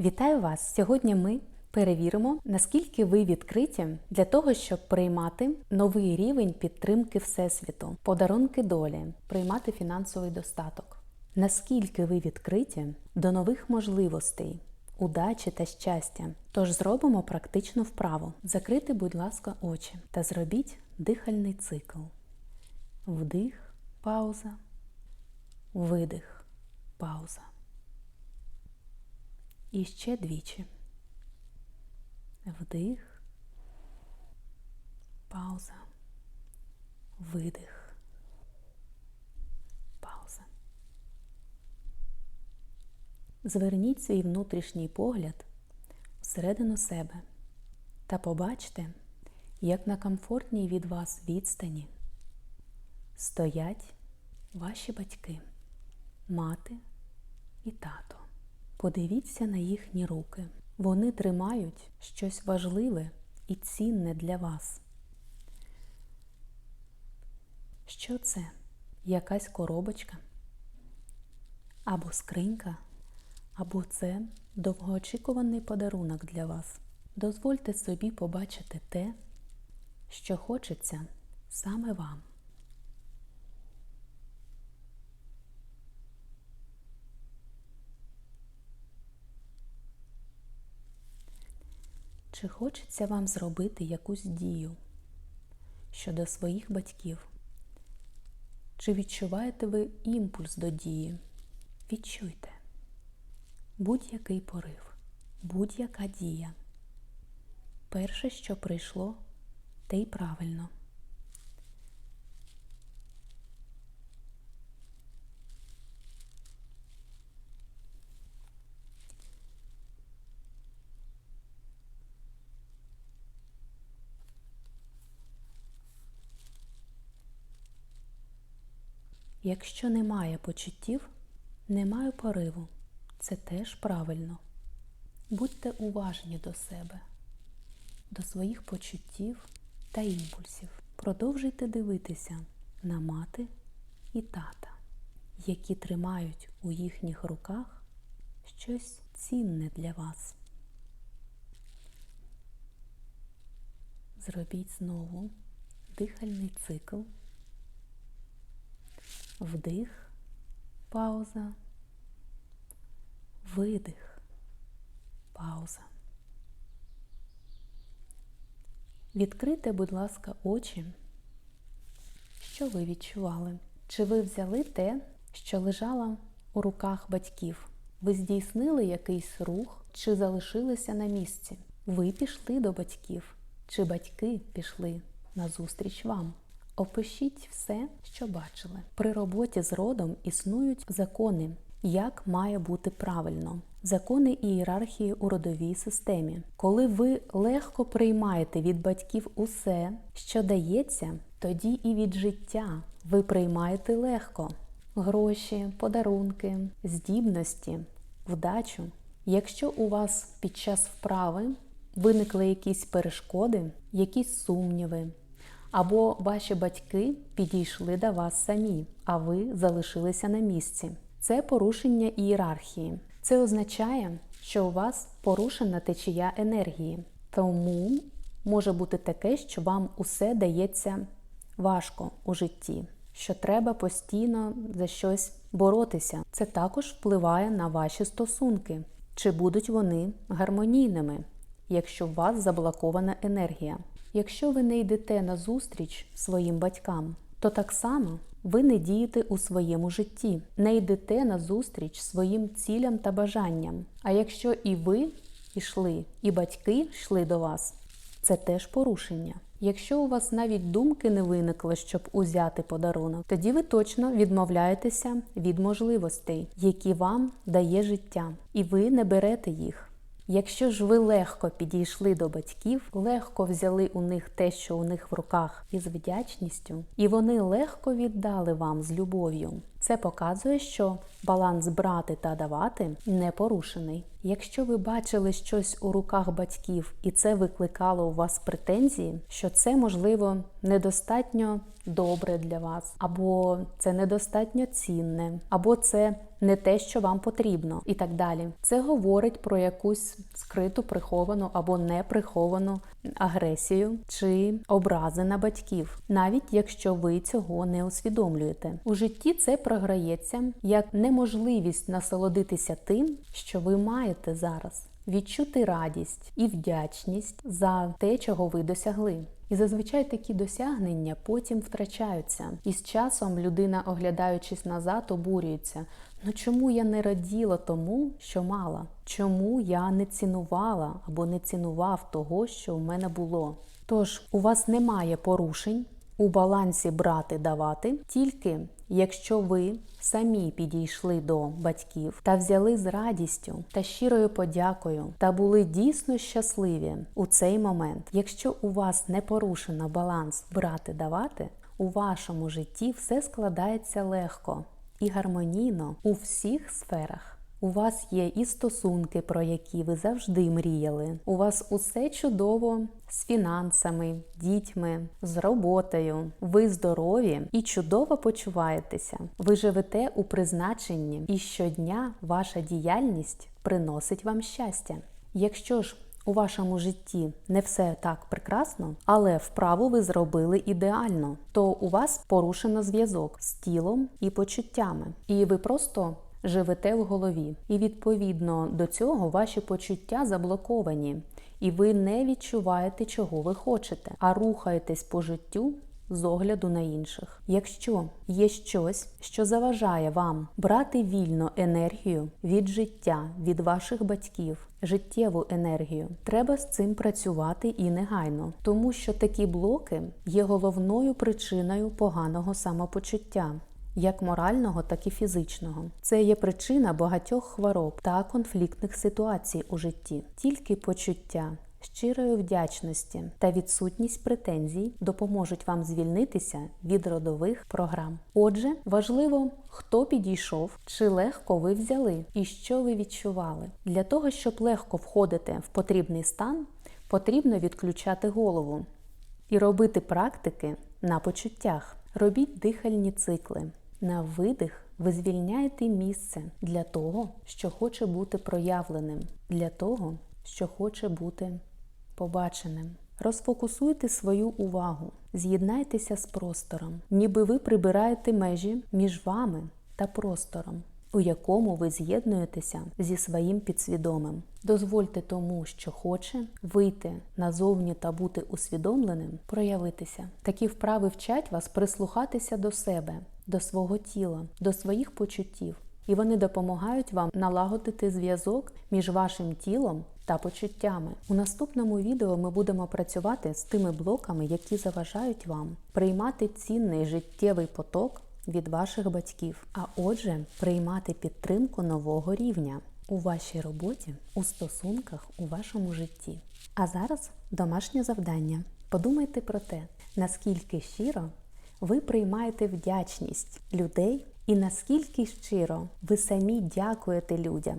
Вітаю вас! Сьогодні ми перевіримо, наскільки ви відкриті для того, щоб приймати новий рівень підтримки Всесвіту, подарунки долі, приймати фінансовий достаток. Наскільки ви відкриті до нових можливостей, удачі та щастя. Тож зробимо практичну вправу. Закрити, будь ласка, очі та зробіть дихальний цикл. Вдих, пауза, видих, пауза. І ще двічі. Вдих, пауза, видих, пауза. Зверніть свій внутрішній погляд всередину себе та побачте, як на комфортній від вас відстані стоять ваші батьки, мати і тато. Подивіться на їхні руки. Вони тримають щось важливе і цінне для вас. Що це? Якась коробочка? Або скринька? Або це довгоочікуваний подарунок для вас. Дозвольте собі побачити те, що хочеться саме вам. Чи хочеться вам зробити якусь дію щодо своїх батьків? Чи відчуваєте ви імпульс до дії? Відчуйте будь-який порив, будь-яка дія. Перше, що прийшло, те й правильно. Якщо немає почуттів, немає пориву. Це теж правильно. Будьте уважні до себе, до своїх почуттів та імпульсів. Продовжуйте дивитися на мати і тата, які тримають у їхніх руках щось цінне для вас. Зробіть знову дихальний цикл. Вдих, пауза, видих, пауза. Відкрийте, будь ласка, очі. Що ви відчували? Чи ви взяли те, що лежало у руках батьків? Ви здійснили якийсь рух, чи залишилися на місці? Ви пішли до батьків, чи батьки пішли назустріч вам? Опишіть все, що бачили. При роботі з родом існують закони, як має бути правильно. Закони ієрархії у родовій системі. Коли ви легко приймаєте від батьків усе, що дається, тоді і від життя ви приймаєте легко гроші, подарунки, здібності, вдачу. Якщо у вас під час вправи виникли якісь перешкоди, якісь сумніви, або ваші батьки підійшли до вас самі, а ви залишилися на місці. Це порушення ієрархії. Це означає, що у вас порушена течія енергії. Тому може бути таке, що вам усе дається важко у житті, що треба постійно за щось боротися. Це також впливає на ваші стосунки, чи будуть вони гармонійними, якщо у вас заблокована енергія. Якщо ви не йдете на зустріч своїм батькам, то так само ви не дієте у своєму житті, не йдете на зустріч своїм цілям та бажанням. А якщо і ви йшли, і батьки йшли до вас, це теж порушення. Якщо у вас навіть думки не виникли, щоб узяти подарунок, тоді ви точно відмовляєтеся від можливостей, які вам дає життя, і ви не берете їх. Якщо ж ви легко підійшли до батьків, легко взяли у них те, що у них в руках, із вдячністю, і вони легко віддали вам з любов'ю, Це показує, що баланс брати та давати не порушений. Якщо ви бачили щось у руках батьків і це викликало у вас претензії, що це можливо недостатньо добре для вас, або це недостатньо цінне, або це не те, що вам потрібно, і так далі. Це говорить про якусь скриту, приховану або неприховану агресію чи образи на батьків, навіть якщо ви цього не усвідомлюєте. У житті це програється як неможливість насолодитися тим, що ви маєте зараз. Відчути радість і вдячність за те, чого ви досягли. І зазвичай такі досягнення потім втрачаються. І з часом людина, оглядаючись назад, обурюється. Ну чому я не раділа тому, що мала? Чому я не цінувала або не цінував того, що в мене було? Тож у вас немає порушень у балансі брати давати, тільки якщо ви самі підійшли до батьків та взяли з радістю та щирою подякою та були дійсно щасливі у цей момент. Якщо у вас не порушено баланс брати давати, у вашому житті все складається легко і гармонійно у всіх сферах. У вас є і стосунки, про які ви завжди мріяли. У вас усе чудово з фінансами, дітьми, з роботою. Ви здорові і чудово почуваєтеся. Ви живете у призначенні, і щодня ваша діяльність приносить вам щастя. Якщо ж у вашому житті не все так прекрасно, але вправу ви зробили ідеально, то у вас порушено зв'язок з тілом і почуттями, і ви просто живете в голові. І відповідно до цього ваші почуття заблоковані, і ви не відчуваєте, чого ви хочете, а рухаєтесь по життю. З огляду на інших. Якщо є щось, що заважає вам брати вільно енергію від життя, від ваших батьків, життєву енергію, треба з цим працювати і негайно, тому що такі блоки є головною причиною поганого самопочуття як морального, так і фізичного. Це є причина багатьох хвороб та конфліктних ситуацій у житті. Тільки почуття. Щирої вдячності та відсутність претензій допоможуть вам звільнитися від родових програм. Отже, важливо, хто підійшов, чи легко ви взяли і що ви відчували. Для того, щоб легко входити в потрібний стан, потрібно відключати голову і робити практики на почуттях. Робіть дихальні цикли. На видих ви звільняєте місце для того, що хоче бути проявленим, для того, що хоче бути побаченим. Розфокусуйте свою увагу, з'єднайтеся з простором, ніби ви прибираєте межі між вами та простором, у якому ви з'єднуєтеся зі своїм підсвідомим. Дозвольте тому, що хоче, вийти назовні та бути усвідомленим, проявитися. Такі вправи вчать вас прислухатися до себе, до свого тіла, до своїх почуттів. І вони допомагають вам налагодити зв'язок між вашим тілом та почуттями. У наступному відео ми будемо працювати з тими блоками, які заважають вам приймати цінний життєвий поток від ваших батьків, а отже, приймати підтримку нового рівня у вашій роботі, у стосунках, у вашому житті. А зараз домашнє завдання. Подумайте про те, наскільки щиро ви приймаєте вдячність людей і наскільки щиро ви самі дякуєте людям.